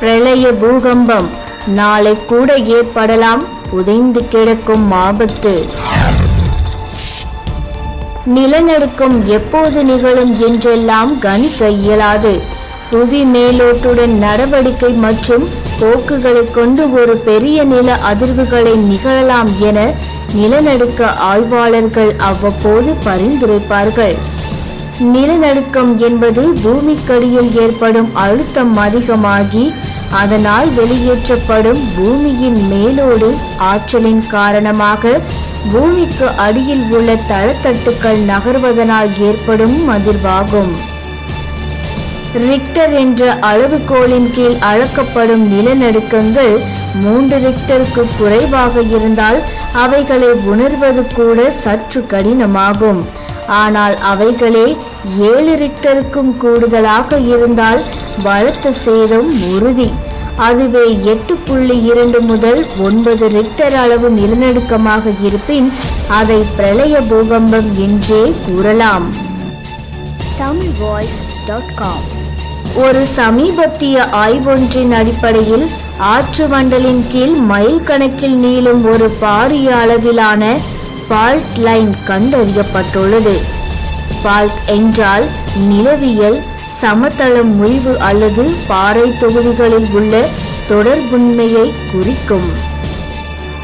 பிரளய பூகம்பம் நாளை கூட ஏற்படலாம். உதைந்து கிடக்கும் ஆபத்து. நிலநடுக்கம் எப்போது நிகழும் என்றெல்லாம் கணிக்க இயலாது. புவி மேலோட்டுடன் நடவடிக்கை மற்றும் போக்குகளை கொண்டு ஒரு பெரிய நில அதிர்வுகளை நிகழலாம் என நிலநடுக்க ஆய்வாளர்கள் அவ்வப்போது பரிந்துரைப்பார்கள். நிலநடுக்கம் என்பது பூமிக்கடியில் ஏற்படும் அழுத்தம் அதிகமாகி அதனால் வெளியேற்றப்படும் பூமியின் மேலோடு ஆற்றலின் காரணமாக பூமிக்கு அடியில் உள்ள தளத்தட்டுக்கள் நகர்வதனால் ஏற்படும் அதிர்வாகும். ரிக்டர் என்ற அளவுகோலின் கீழ் அளக்கப்படும் நிலநடுக்கங்கள் மூன்று ரிக்டருக்கு குறைவாக இருந்தால் அவைகளை உணர்வது கூட சற்று கடினமாகும். ஆனால் அவைகளே ஏழு ரிக்டருக்கும் கூடுதலாக இருந்தால் பலத்த சேதம் உறுதி. அதுவே எட்டு புள்ளி இரண்டு முதல் ஒன்பது ரிக்டர் அளவு நிலநடுக்கமாக இருப்பின் அதை பிரளய பூகம்பம் என்றே கூறலாம். Tamil voice dot com. ஒரு சமீபத்திய ஆய்வொன்றின் அடிப்படையில் ஆற்று வண்டலின் கீழ் மைல் கணக்கில் நீளும் ஒரு பாரிய அளவிலான பால்ட் லைன் கண்டறியப்பட்டுள்ளது. பால்ட் என்றால் நிலவியல் சமதள முறிவு அல்லது பாறை தொகுதிகளில் உள்ள தொடர்புண்மையை குறிக்கும்.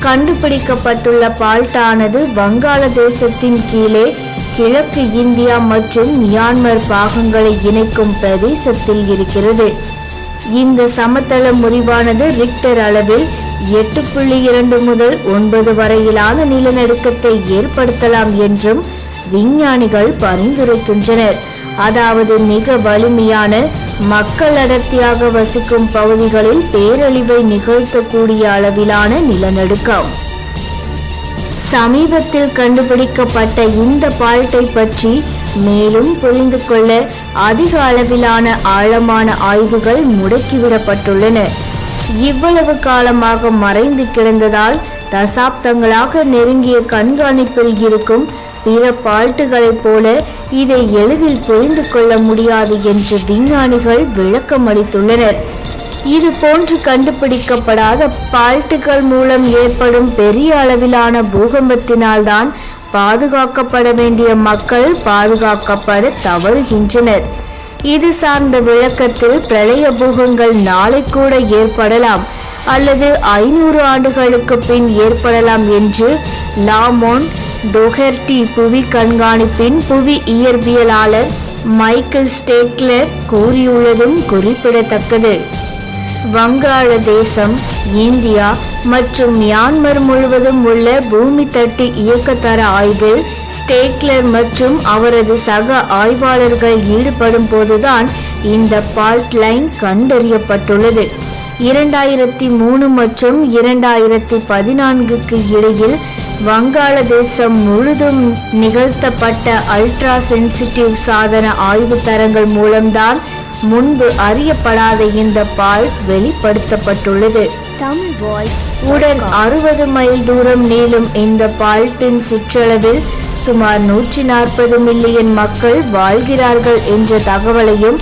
கண்டுபிடிக்கப்பட்டுள்ள பால்ட்டானது வங்காளதேசத்தின் கீழே கிழக்கு இந்தியா மற்றும் மியான்மர் பாகங்களை இணைக்கும் பிரதேசத்தில் இருக்கிறது. இந்த சமதள முறிவானது ரிக்டர் அளவில் எட்டு புள்ளி இரண்டு முதல் ஒன்பது வரையிலான நிலநடுக்கத்தை ஏற்படுத்தலாம் என்றும் விஞ்ஞானிகள் பரிந்துரைக்கின்றனர். அதாவது மிக வலிமையான மக்கள் அடர்த்தியாக வசிக்கும் பகுதிகளில் பேரழிவை நிகழ்த்தக்கூடிய அளவிலான நிலநடுக்கம். சமீபத்தில் கண்டுபிடிக்கப்பட்ட இந்த பால்ட்டை பற்றி மேலும் புரிந்து கொள்ள அதிக அளவிலான ஆழமான ஆய்வுகள் முடக்கிவிடப்பட்டுள்ளன. இவ்வளவு காலமாக மறைந்து கிடந்ததால் தசாப்தங்களாக நெருங்கிய கண்காணிப்பில் இருக்கும் பிற பால்ட்டுகளைப் போல இதை எளிதில் புரிந்து கொள்ள முடியாது என்று விஞ்ஞானிகள் விளக்கமளித்துள்ளனர். இது போன்று கண்டுபிடிக்கப்படாத பால்ட்டுகள் மூலம் ஏற்படும் பெரிய அளவிலான பூகம்பத்தினால்தான் பாதுகாக்கப்பட வேண்டிய மக்கள் பாதுகாக்கப்பட தவறுகின்றனர். இது சார்ந்த விளக்கத்தில் பிரளய பூகங்கள் நாளை கூட ஏற்படலாம் அல்லது ஐநூறு ஆண்டுகளுக்கு பின் ஏற்படலாம் என்று லாமோன் டொஹெர்டி புவி கண்காணிப்பின் புவி இயற்பியலாளர் மைக்கேல் ஸ்டேக்லர் கூறியுள்ளதும் குறிப்பிடத்தக்கது. வங்காளதேசம் இந்தியா மற்றும் மியான்மர் முழுவதும் உள்ள பூமி தட்டு இயக்கத்தர ஆய்வில் ஸ்டேக்லர் மற்றும் அவரது சக ஆய்வாளர்கள் ஈடுபடும் போதுதான் இந்த பால்ட் லைன் கண்டறியப்பட்டுள்ளது. இரண்டாயிரத்தி மூணு மற்றும் இரண்டாயிரத்தி பதினான்குக்கு இடையில் வங்காளதேசம் முழுதும் நிகழ்த்தப்பட்ட அல்ட்ரா சென்சிட்டிவ் சாதன ஆய்வு தரங்கள் மூலம்தான் முன்பு அறியப்படாத இந்த பால் வெளிப்படுத்தப்பட்டுள்ளது. உடன் அறுபது மைல் தூரம் நீளும் இந்த பால்ட்டின் சுற்றளவில் சுமார் நூற்றி நாற்பது மில்லியன் மக்கள் வாழ்கிறார்கள் என்ற தகவலையும்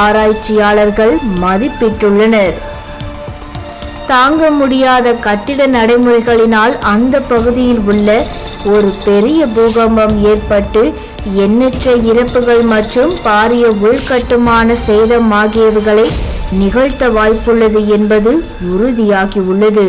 ஆராய்ச்சியாளர்கள் மதிப்பிட்டுள்ளனர். தாங்க முடியாத கட்டிட நடைமுறைகளினால் அந்த பகுதியில் உள்ள ஒரு பெரிய பூகம்பம் ஏற்பட்டு எண்ணற்ற இறப்புகள் மற்றும் பாரிய உள்கட்டுமான சேதம் ஆகியவைகளை நிகழ்த்த வாய்ப்புள்ளது என்பது உறுதியாகியுள்ளது.